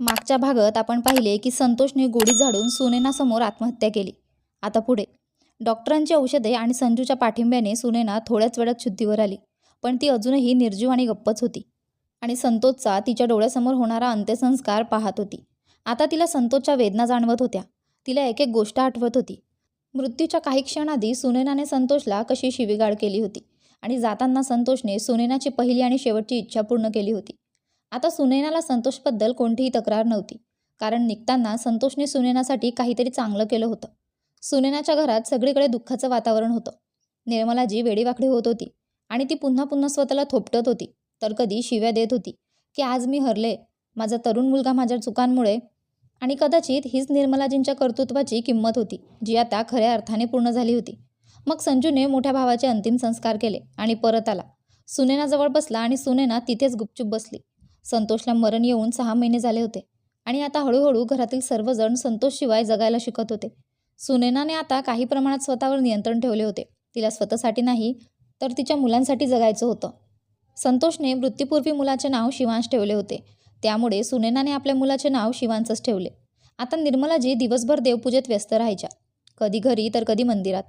मागच्या भागात आपण पाहिले की संतोषने गोडी झाडून सुनेनासमोर आत्महत्या केली. आता पुढे. डॉक्टरांची औषधे आणि संजूच्या पाठिंब्याने सुनेना थोड्याच वेळात शुद्धीवर आली पण ती अजूनही निर्जीव आणि गप्पच होती. आणि संतोषचा तिच्या डोळ्यासमोर होणारा अंत्यसंस्कार पाहत होती. आता तिला संतोषच्या वेदना जाणवत होत्या. तिला एक एक गोष्ट आठवत होती. मृत्यूच्या काही क्षणाआधी सुनेनाने संतोषला कशी शिवीगाळ केली होती आणि जाताना संतोषने सुनेनाची पहिली आणि शेवटची इच्छा पूर्ण केली होती. आता सुनैनाला संतोषबद्दल कोणतीही तक्रार नव्हती कारण निघताना संतोषने सुनैनासाठी काहीतरी चांगलं केलं होतं. सुनैनाच्या घरात सगळीकडे दुःखाचं वातावरण होतं. निर्मलाजी वेडीवाकडी होत होती आणि ती पुन्हा पुन्हा स्वतःला थोपटत होती तर कधी शिव्या देत होती की आज मी हरले माझा तरुण मुलगा माझ्या चुकांमुळे आणि कदाचित हीच निर्मलाजींच्या कर्तृत्वाची किंमत होती जी आता खऱ्या अर्थाने पूर्ण झाली होती. मग संजूने मोठ्या भावाचे अंतिम संस्कार केले आणि परत आला. सुनेनाजवळ बसला आणि सुनेना तिथेच गुपचूप बसली. संतोषला मरण येऊन सहा महिने झाले होते. आणि आता हळूहळू घरातील सर्वजण संतोषशिवाय जगायला शिकत होते. सुनेनाने आता काही प्रमाणात स्वतःवर नियंत्रण ठेवले होते. तिला स्वतःसाठी नाही तर तिच्या मुलांसाठी जगायचं होतं. संतोषने मृत्यूपूर्वी मुलाचे नाव शिवांश ठेवले होते. त्यामुळे सुनेनाने आपल्या मुलाचे नाव शिवांशच ठेवले. आता निर्मलाजी दिवसभर देवपूजेत व्यस्त राहायच्या. कधी घरी तर कधी मंदिरात.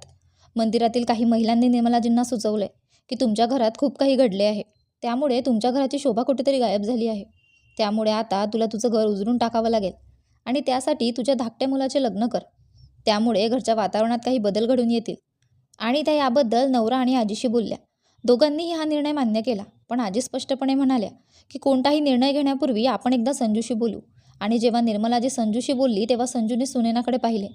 मंदिरातील काही महिलांनी निर्मलाजींना सुचवले की तुमच्या घरात खूप काही घडले आहे. त्यामुळे तुमच्या घराची शोभा कुठेतरी गायब झाली आहे. त्यामुळे आता तुला तुझं घर उजळून टाकावं लागेल. आणि त्यासाठी तुझ्या धाकट्या मुलाचे लग्न कर. त्यामुळे घरच्या वातावरणात काही बदल घडून येतील. आणि त्या याबद्दल नवरा आणि आजीशी बोलल्या. दोघांनीही हा निर्णय मान्य केला. पण आजी स्पष्टपणे म्हणाल्या की कोणताही निर्णय घेण्यापूर्वी आपण एकदा संजूशी बोलू. आणि जेव्हा निर्मलाजी संजूशी बोलली तेव्हा संजूने सुनेनाकडे पाहिले.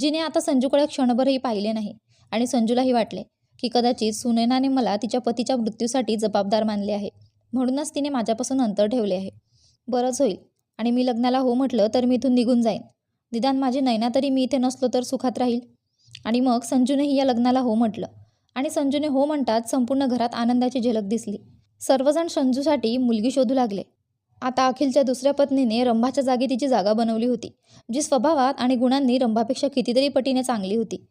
जिने आता संजूकडे क्षणभरही पाहिले नाही. आणि संजूलाही वाटले की कदाचित सुनैनाने मला तिच्या पतीच्या मृत्यूसाठी जबाबदार मानले आहे. म्हणूनच तिने माझ्यापासून अंतर ठेवले आहे. बरंच होईल. आणि मी लग्नाला हो म्हटलं तर मी इथून निघून जाईन. निदान माझी नैना तरी मी इथे नसलो तर सुखात राहील. आणि मग संजूनेही या लग्नाला हो म्हटलं. आणि संजूने हो म्हणतात संपूर्ण घरात आनंदाची झलक दिसली. सर्वजण संजूसाठी मुलगी शोधू लागले. आता अखिलच्या दुसऱ्या पत्नीने रंभाच्या जागी तिची जागा बनवली होती जी स्वभावात आणि गुणांनी रंभापेक्षा कितीतरी पटीने चांगली होती.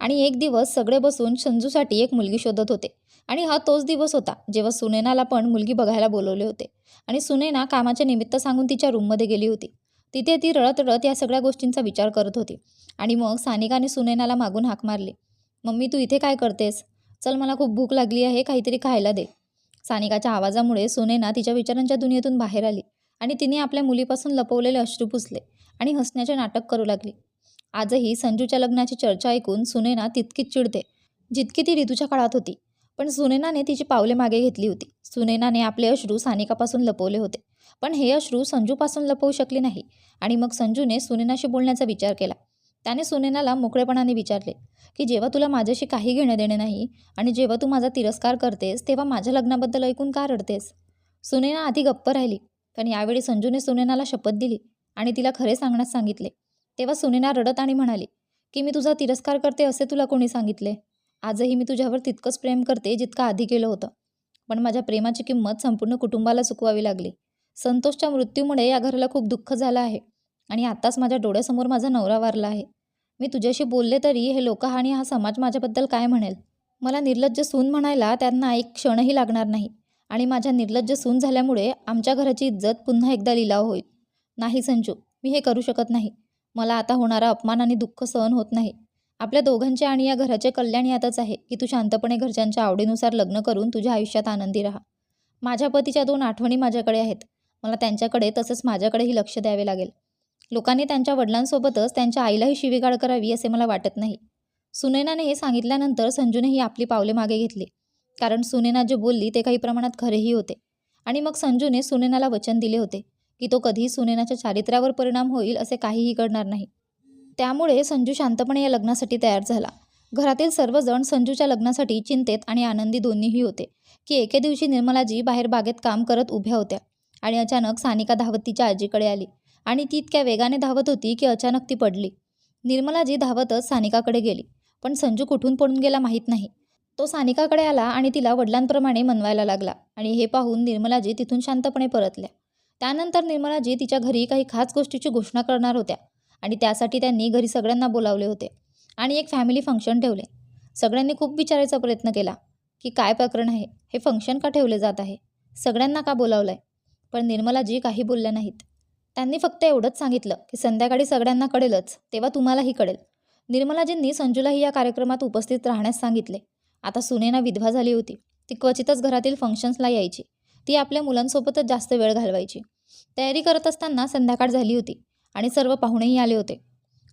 आणि एक दिवस सगळे बसून संजूसाठी एक मुलगी शोधत होते. आणि हा तोच दिवस होता जेव्हा सुनैनाला पण मुलगी बघायला बोलवले होते. आणि सुनैना कामाच्या निमित्त सांगून तिच्या रूममध्ये गेली होती. तिथे ती रडत रडत या सगळ्या गोष्टींचा विचार करत होती. आणि मग सानिकाने सुनैनाला मागून हाक मारली. मम्मी तू इथे काय करतेस? चल मला खूप भूक लागली आहे काहीतरी खायला दे. सानिकाच्या आवाजामुळे सुनैना तिच्या विचारांच्या दुनियेतून बाहेर आली आणि तिने आपल्या मुलीपासून लपवलेले अश्रू पुसले आणि हसण्याचे नाटक करू लागली. आजही संजूच्या लग्नाची चर्चा ऐकून सुनैना तितकीच चिडते. जितकी ती ऋतूच्या काळात होती पण सुनेनाने तिची पावले मागे घेतली होती. सुनैनाने आपले अश्रू सानिकापासून लपवले होते. पण हे अश्रू संजूपासून लपवू शकले नाही आणि मग संजूने सुनेनाशी बोलण्याचा विचार केला. त्याने सुनेनाला मोकळेपणाने विचारले की जेव्हा तुला माझ्याशी काही घेणे देणे नाही आणि जेव्हा तू माझा तिरस्कार करतेस तेव्हा माझ्या लग्नाबद्दल ऐकून का रडतेस? सुनैना आधी गप्प राहिली पण यावेळी संजूने सुनेनाला शपथ दिली आणि तिला खरे सांगण्यास सांगितले. तेव्हा सुनेना रडत आणि म्हणाली की मी तुझा तिरस्कार करते असे तुला कोणी सांगितले? आजही मी तुझ्यावर तितकंच प्रेम करते जितकं आधी केलं होतं. पण माझ्या प्रेमाची किंमत संपूर्ण कुटुंबाला चुकवावी लागली. संतोषच्या मृत्यूमुळे या घराला खूप दुःख झालं आहे आणि आत्ताच माझ्या डोळ्यासमोर माझा नवरा वारला आहे. मी तुझ्याशी बोलले तरी हे लोक आणि हा समाज माझ्याबद्दल काय म्हणेल? मला निर्लज्ज सून म्हणायला त्यांना एक क्षणही लागणार नाही आणि माझ्या निर्लज्ज सून झाल्यामुळे आमच्या घराची इज्जत पुन्हा एकदा लिलाव होईल. नाही संजू मी हे करू शकत नाही. मला आता होणारा अपमान आणि दुःख सहन होत नाही. आपल्या दोघांचे आणि या घराचे कल्याण यातच आहे की तू शांतपणे घरच्यांच्या आवडीनुसार लग्न करून तुझ्या आयुष्यात आनंदी राहा. माझ्या पतीच्या दोन आठवणी माझ्याकडे आहेत. मला त्यांच्याकडे तसंच माझ्याकडेही लक्ष द्यावे लागेल. लोकांनी त्यांच्या वडिलांसोबतच त्यांच्या आईलाही शिवीगाळ करावी असे मला वाटत नाही. सुनैनाने हे सांगितल्यानंतर संजूनेही आपली पावले मागे घेतली. कारण सुनैना जे बोलली ते काही प्रमाणात खरेही होते. आणि मग संजूने सुनैनाला वचन दिले होते. की तो कधीही सुनेनाच्या चारित्र्यावर परिणाम होईल असे काहीही घडणार नाही. त्यामुळे संजू शांतपणे या लग्नासाठी तयार झाला. घरातील सर्वजण संजूच्या लग्नासाठी चिंतेत आणि आनंदी दोन्हीही होते की एके दिवशी निर्मलाजी बाहेर बागेत काम करत उभ्या होत्या आणि अचानक सानिका धावत तिच्या आजीकडे आली आणि ती इतक्या वेगाने धावत होती की अचानक ती पडली. निर्मलाजी धावतच सानिकाकडे गेली पण संजू कुठून पडून गेला माहीत नाही. तो सानिकाकडे आला आणि तिला वडिलांप्रमाणे मनवायला लागला आणि हे पाहून निर्मलाजी तिथून शांतपणे परतल्या. त्यानंतर निर्मलाजी तिच्या घरी काही खास गोष्टीची घोषणा करणार होत्या आणि त्यासाठी त्यांनी घरी सगळ्यांना बोलावले होते आणि एक फॅमिली फंक्शन ठेवले. सगळ्यांनी खूप विचारायचा प्रयत्न केला की काय प्रकरण आहे? हे फंक्शन का ठेवले जात आहे? सगळ्यांना का बोलावलं आहे पण निर्मलाजी काही बोलल्या नाहीत. त्यांनी फक्त एवढंच सांगितलं की संध्याकाळी सगळ्यांना कळेलच तेव्हा तुम्हालाही कळेल. निर्मलाजींनी संजूलाही या कार्यक्रमात उपस्थित राहण्यास सांगितले. आता सुनेना विधवा झाली होती. ती क्वचितच घरातील फंक्शन्सला यायची. ती आपल्या मुलांसोबतच जास्त वेळ घालवायची. तयारी करत असताना संध्याकाळ झाली होती आणि सर्व पाहुणेही आले होते.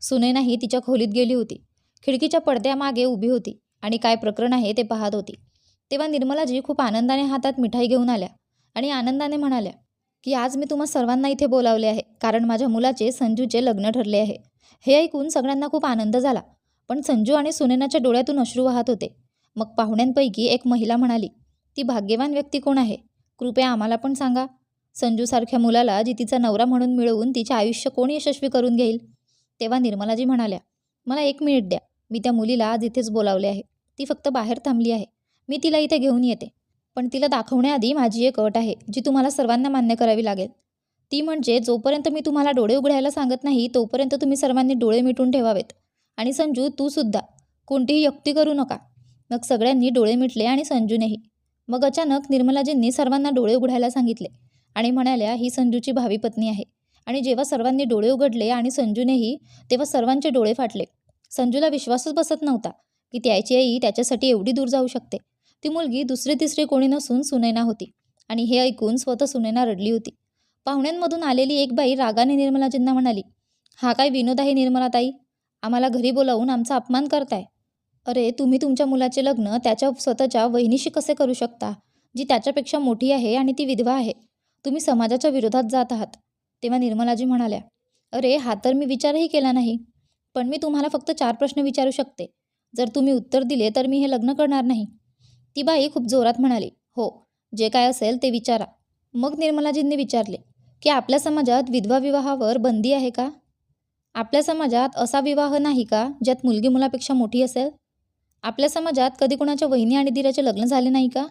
सुनेनाही तिच्या खोलीत गेली होती. खिडकीच्या पडद्यामागे उभी होती आणि काय प्रकरण आहे ते पाहत होती. तेव्हा निर्मलाजी खूप आनंदाने हातात मिठाई घेऊन आल्या आणि आनंदाने म्हणाल्या की आज मी तुम्हा सर्वांना इथे बोलावले आहे कारण माझ्या मुलाचे संजूचे लग्न ठरले आहे. हे ऐकून सगळ्यांना खूप आनंद झाला. पण संजू आणि सुनेनाच्या डोळ्यातून अश्रू वाहत होते. मग पाहुण्यांपैकी एक महिला म्हणाली ती भाग्यवान व्यक्ती कोण आहे? कृपया आम्हाला पण सांगा. संजूसारख्या मुलाला जी तिचा नवरा म्हणून मिळवून तिचे आयुष्य कोण यशस्वी करून घेईल? तेव्हा निर्मलाजी म्हणाल्या मला एक मिनिट द्या. मी त्या मुलीला आज इथेच बोलावले आहे. ती फक्त बाहेर थांबली आहे. मी तिला इथे घेऊन येते. पण तिला दाखवण्याआधी माझी एक अट आहे जी तुम्हाला सर्वांना मान्य करावी लागेल. ती म्हणजे जोपर्यंत मी तुम्हाला डोळे उघडायला सांगत नाही तोपर्यंत तुम्ही सर्वांनी डोळे मिटून ठेवावेत. आणि संजू तू सुद्धा. कोणतीही युक्ती करू नका. मग सगळ्यांनी डोळे मिटले आणि संजूनेही. मग अचानक निर्मलाजींनी सर्वांना डोळे उघडायला सांगितले आणि म्हणाल्या ही संजूची भावी पत्नी आहे. आणि जेव्हा सर्वांनी डोळे उघडले आणि संजूनेही तेव्हा सर्वांचे डोळे फाटले. संजूला विश्वासच बसत नव्हता की त्याची आई त्याच्यासाठी एवढी दूर जाऊ शकते. ती मुलगी दुसरी तिसरी कोणी नसून सुनैना होती आणि हे ऐकून स्वतः सुनैना रडली होती. पाहुण्यांमधून आलेली एक बाई रागाने निर्मलाजींना म्हणाली हा काय विनोद आहे निर्मलाताई आम्हाला घरी बोलावून आमचा अपमान करताय. अरे तुम्ही तुमच्या मुलाचे लग्न त्याच्या स्वतःच्या वहिनीशी कसे करू शकता? जी त्याच्यापेक्षा मोठी आहे आणि ती विधवा आहे. तुम्ही समाजाच्या विरोधात जात आहात. तेव्हा निर्मलाजी म्हणाल्या अरे हा तर मी विचारही केला नाही. पण मी तुम्हाला फक्त चार प्रश्न विचारू शकते. जर तुम्ही उत्तर दिले तर मी हे लग्न करणार नाही. ती बाई खूप जोरात म्हणाली हो जे काय असेल ते विचारा. मग निर्मलाजींनी विचारले की आपल्या समाजात विधवा विवाहावर बंदी आहे का? आपल्या समाजात असा विवाह नाही का ज्यात मुलगी मुलापेक्षा मोठी असेल? आपल्या समाजात कधी कुणाच्या वहिनी आणि दिराचे लग्न झाले नाही का?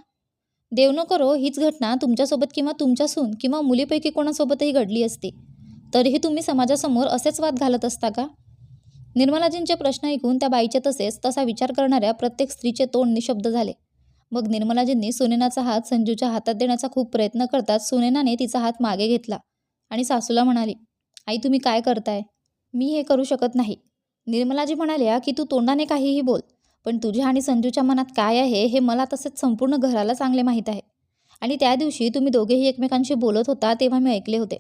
देव न करो हीच घटना तुमच्यासोबत किंवा तुमच्या सून किंवा मुलीपैकी कोणासोबतही घडली असती. तरीही तुम्ही समाजासमोर असेच वाद घालत असता का? निर्मलाजींचे प्रश्न ऐकून त्या बाईचे तसेच तसा विचार करणाऱ्या प्रत्येक स्त्रीचे तोंड निशब्द झाले. मग निर्मलाजींनी सुनेनाचा हात संजूच्या हातात देण्याचा खूप प्रयत्न करतात सुनेनाने तिचा हात मागे घेतला आणि सासूला म्हणाली आई तुम्ही काय करताय? मी हे करू शकत नाही. निर्मलाजी म्हणाल्या की तू तोंडाने काहीही बोल. पण तुझ्या आणि संजूच्या मनात काय आहे हे मला तसेच संपूर्ण घराला चांगले माहीत आहे. आणि त्या दिवशी तुम्ही दोघेही एकमेकांशी बोलत होता तेव्हा मी ऐकले होते.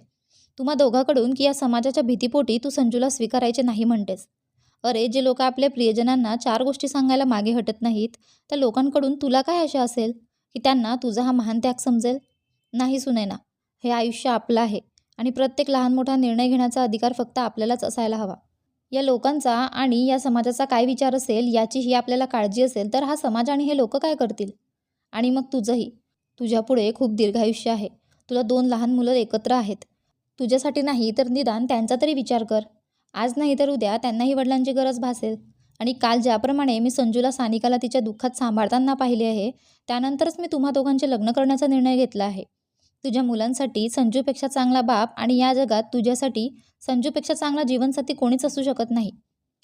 तुम्हा दोघाकडून की या समाजाच्या भीतीपोटी तू संजूला स्वीकारायचे नाही म्हणतेस. अरे जे लोक आपल्या प्रियजनांना चार गोष्टी सांगायला मागे हटत नाहीत त्या लोकांकडून तुला काय आशा असेल? की त्यांना तुझा हा महान त्याग समजेल? नाही सुनैना. हे आयुष्य आपलं आहे आणि प्रत्येक लहान मोठा निर्णय घेण्याचा अधिकार फक्त आपल्यालाच असायला हवा. या लोकांचा आणि या समाजाचा काय विचार असेल याचीही आपल्याला काळजी असेल तर हा समाज आणि हे लोक काय करतील? आणि मग तुझंही. तुझ्यापुढे खूप दीर्घायुष्य आहे. तुला दोन लहान मुलं एकत्र आहेत. तुझ्यासाठी नाही तर निदान त्यांचा तरी विचार कर. आज नाही तर उद्या त्यांनाही वडिलांची गरज भासेल. आणि काल ज्याप्रमाणे मी संजूला सानिकाला तिच्या दुःखात सांभाळताना पाहिले आहे त्यानंतरच मी तुम्हा दोघांचे लग्न करण्याचा निर्णय घेतला आहे. तुझ्या मुलांसाठी संजूपेक्षा चांगला बाप आणि या जगात तुझ्यासाठी संजूपेक्षा चांगला जीवनसाथी कोणीच असू शकत नाही.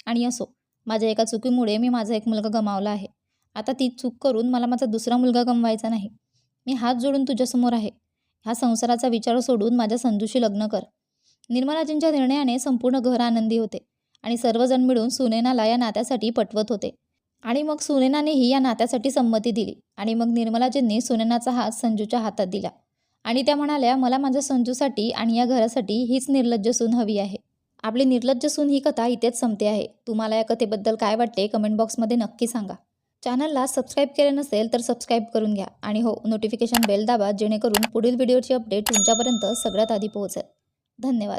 आणि असो माझ्या एका चुकीमुळे मी माझा एक मुलगा गमावला आहे. आता ती चूक करून मला माझा दुसरा मुलगा गमवायचा नाही. मी हात जोडून तुझ्यासमोर आहे. ह्या संसाराचा विचार सोडून माझ्या संजूशी लग्न कर. निर्मलाजींच्या निर्णयाने संपूर्ण घर आनंदी होते आणि सर्वजण मिळून सुनेनाला या नात्यासाठी पटवत होते. आणि मग सुनेनानेही या नात्यासाठी संमती दिली आणि मग निर्मलाजींनी सुनेनाचा हात संजूच्या हातात दिला. आणि त्या म्हणाल्या मला माझ्या संजूसाठी आणि या घरासाठी हीच निर्लज्ज सून हवी आहे. आपली निर्लज्ज सून ही कथा इथेच संपते आहे. तुम्हाला या कथेबद्दल काय वाटते कमेंट बॉक्समध्ये नक्की सांगा. चॅनलला सबस्क्राईब केले नसेल तर सबस्क्राईब करून घ्या आणि हो नोटिफिकेशन बेल दाबा जेणेकरून पुढील व्हिडिओची अपडेट तुमच्यापर्यंत सगळ्यात आधी पोहोचेल. धन्यवाद.